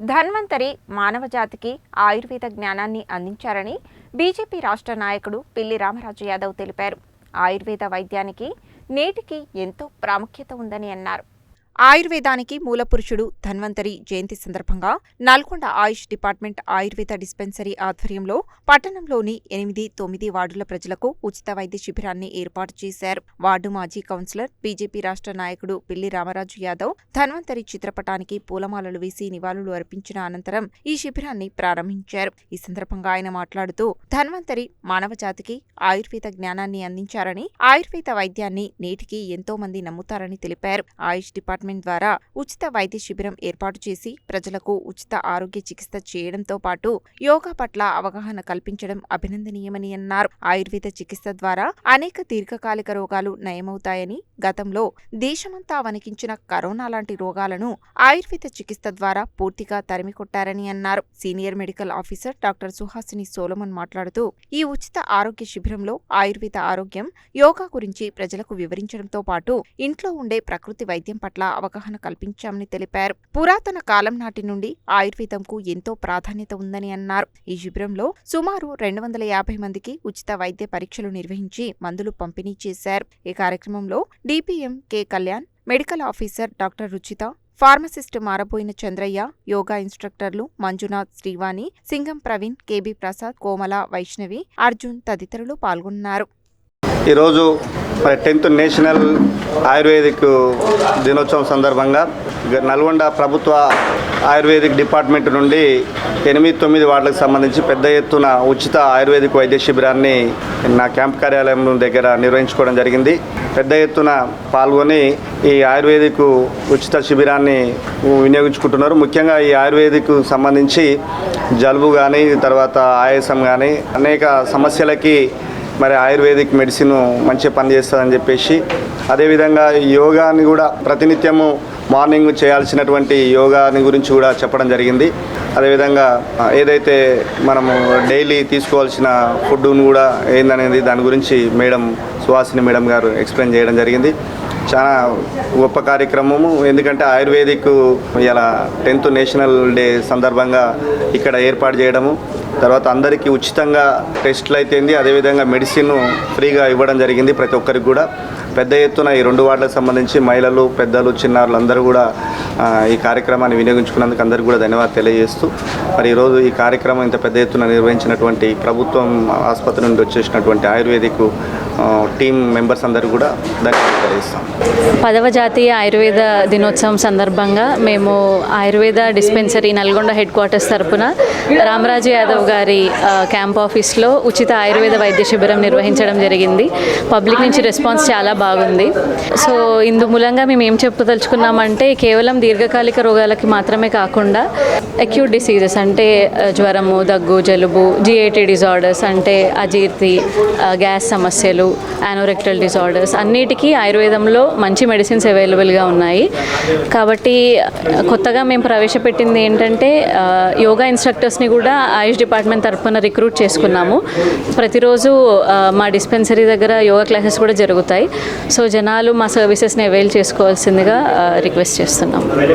ధన్వంతరి మానవజాతికి ఆయుర్వేద జ్ఞానాన్ని అందించారని బీజేపీ రాష్ట్ర నాయకుడు పిల్లి రామరాజు యాదవ్ తెలిపారు. ఆయుర్వేద వైద్యానికి నేటికి ఎంతో ప్రాముఖ్యత ఉందని అన్నారు. ఆయుర్వేదానికి మూలపురుషుడు ధన్వంతరి జయంతి సందర్భంగా నల్గొండ ఆయుష్ డిపార్ట్మెంట్ ఆయుర్వేద డిస్పెన్సరీ ఆధ్వర్యంలో పట్టణంలోని ఎనిమిది తొమ్మిది వార్డుల ప్రజలకు ఉచిత వైద్య శిబిరాన్ని ఏర్పాటు చేశారు. వార్డు మాజీ కౌన్సిలర్ బీజేపీ రాష్ట్ర నాయకుడు పిల్లి రామరాజు యాదవ్ ధన్వంతరి చిత్రపటానికి పూలమాలలు వేసి నివాళులు అర్పించిన అనంతరం ఈ శిబిరాన్ని ప్రారంభించారు. ఈ సందర్భంగా ఆయన మాట్లాడుతూ ధన్వంతరి మానవజాతికి ఆయుర్వేద జ్ఞానాన్ని అందించారని ఆయుర్వేద వైద్యాన్ని నేటికి ఎంతో మంది నమ్ముతారని తెలిపారు. ఆయుష్ డిపార్ట్మెంట్ ద్వారా ఉచిత వైద్య శిబిరం ఏర్పాటు చేసి ప్రజలకు ఉచిత ఆరోగ్య చికిత్స చేయడంతో పాటు యోగా పట్ల అవగాహన కల్పించడం అభినందనీయమని అన్నారు. ఆయుర్వేద చికిత్స ద్వారా అనేక దీర్ఘకాలిక రోగాలు నయమవుతాయని గతంలో దేశమంతా వణికించిన కరోనా లాంటి రోగాలను ఆయుర్వేద చికిత్స ద్వారా పూర్తిగా తరిమికొట్టారని అన్నారు. Senior medical officer doctor Suhasini Solomon మాట్లాడుతూ ఈ ఉచిత ఆరోగ్య శిబిరంలో ఆయుర్వేద ఆరోగ్యం యోగా గురించి ప్రజలకు వివరించడంతో పాటు ఇంట్లో ఉండే ప్రకృతి వైద్యం పట్ల అవగాహన కల్పించామని తెలిపారు. పురాతన కాలం నాటి నుండి ఆయుర్వేదంకు ఎంతో ప్రాధాన్యత ఉందని అన్నారు. ఈ శిబిరంలో సుమారు రెండు వందల యాభై మందికి ఉచిత వైద్య పరీక్షలు నిర్వహించి మందులు పంపిణీ చేశారు. ఈ కార్యక్రమంలో DPM K Kalyan medical officer doctor Ruchitha pharmacist Maraboina Chandraiah yoga ఇన్స్ట్రక్టర్లు Manjunath Srivani Singam Praveen KB Prasad Komala Vaishnavi Arjun తదితరులు పాల్గొన్నారు. ఈరోజు మరి టెన్త్ నేషనల్ ఆయుర్వేదిక్ దినోత్సవం సందర్భంగా గ- నల్గొండ ప్రభుత్వ ఆయుర్వేదిక్ డిపార్ట్మెంట్ నుండి ఎనిమిది తొమ్మిది వార్డులకు సంబంధించి పెద్ద ఎత్తున ఉచిత ఆయుర్వేదిక్ వైద్య శిబిరాన్ని నా క్యాంప్ కార్యాలయం దగ్గర నిర్వహించుకోవడం జరిగింది. పెద్ద ఎత్తున పాల్గొని ఈ ఆయుర్వేదిక్ ఉచిత శిబిరాన్ని వినియోగించుకుంటున్నారు. ముఖ్యంగా ఈ ఆయుర్వేదిక్ సంబంధించి జలుబు కానీ తర్వాత ఆయాసం కానీ అనేక సమస్యలకి మరి ఆయుర్వేదిక్ మెడిసిన్ మంచిగా పనిచేస్తుందని చెప్పేసి అదేవిధంగా ఈ యోగాని కూడా ప్రతినిత్యము మార్నింగ్ చేయాల్సినటువంటి యోగాని గురించి కూడా చెప్పడం జరిగింది. అదేవిధంగా ఏదైతే మనము డైలీ తీసుకోవాల్సిన ఫుడ్ను కూడా ఏందనేది దాని గురించి మేడం సుహాసిని మేడం గారు ఎక్స్ప్లెయిన్ చేయడం జరిగింది. చాలా గొప్ప కార్యక్రమము. ఎందుకంటే ఆయుర్వేదిక్ ఇలా టెన్త్ నేషనల్ డే సందర్భంగా ఇక్కడ ఏర్పాటు చేయడము. తర్వాత అందరికీ ఉచితంగా టెస్టులు అయితేంది అదేవిధంగా మెడిసిన్ ఫ్రీగా ఇవ్వడం జరిగింది ప్రతి ఒక్కరికి కూడా. పెద్ద ఎత్తున ఈ రెండు వార్డులకు సంబంధించి మహిళలు పెద్దలు చిన్నారులు అందరూ కూడా ఈ కార్యక్రమాన్ని వినియోగించుకున్నందుకు అందరికీ కూడా ధన్యవాదాలు తెలియజేస్తూ. మరి ఈరోజు ఈ కార్యక్రమం ఇంత పెద్ద ఎత్తున నిర్వహించినటువంటి ప్రభుత్వం ఆసుపత్రి నుండి వచ్చేసినటువంటి ఆయుర్వేదిక్ టీం మెంబర్స్ అందరూ కూడా ధన్యవాదాలు పదవ జాతీయ ఆయుర్వేద దినోత్సవం సందర్భంగా మేము Ayurveda dispensary Nalgonda headquarters తరపున రామరాజు యాదవ్ గారి క్యాంప్ ఆఫీస్లో ఉచిత ఆయుర్వేద వైద్య శిబిరం నిర్వహించడం జరిగింది. పబ్లిక్ నుంచి రెస్పాన్స్ చాలా బాగుంది. సో ఇందు మూలంగా మేము ఏం చెప్పదలుచుకున్నామంటే కేవలం దీర్ఘకాలిక రోగాలకి మాత్రమే కాకుండా అక్యూట్ డిసీజెస్ అంటే జ్వరము దగ్గు జలుబు జిఐటీ డిజార్డర్స్ అంటే అజీర్తి గ్యాస్ సమస్యలు యానోరెక్టల్ డిజార్డర్స్ అన్నిటికీ ఆయుర్వేదంలో మంచి మెడిసిన్స్ అవైలబుల్గా ఉన్నాయి. కాబట్టి కొత్తగా మేము ప్రవేశపెట్టింది ఏంటంటే యోగా ఇన్స్ట్రక్టర్స్ని కూడా ఆయుష్ డిపార్ట్మెంట్ తరఫున రిక్రూట్ చేసుకున్నాము. ప్రతిరోజు మా డిస్పెన్సరీ దగ్గర యోగా క్లాసెస్ కూడా జరుగుతాయి. సో జనాలు మా సర్వీసెస్ని అవైల్ చేసుకోవాల్సిందిగా రిక్వెస్ట్ చేస్తున్నాము.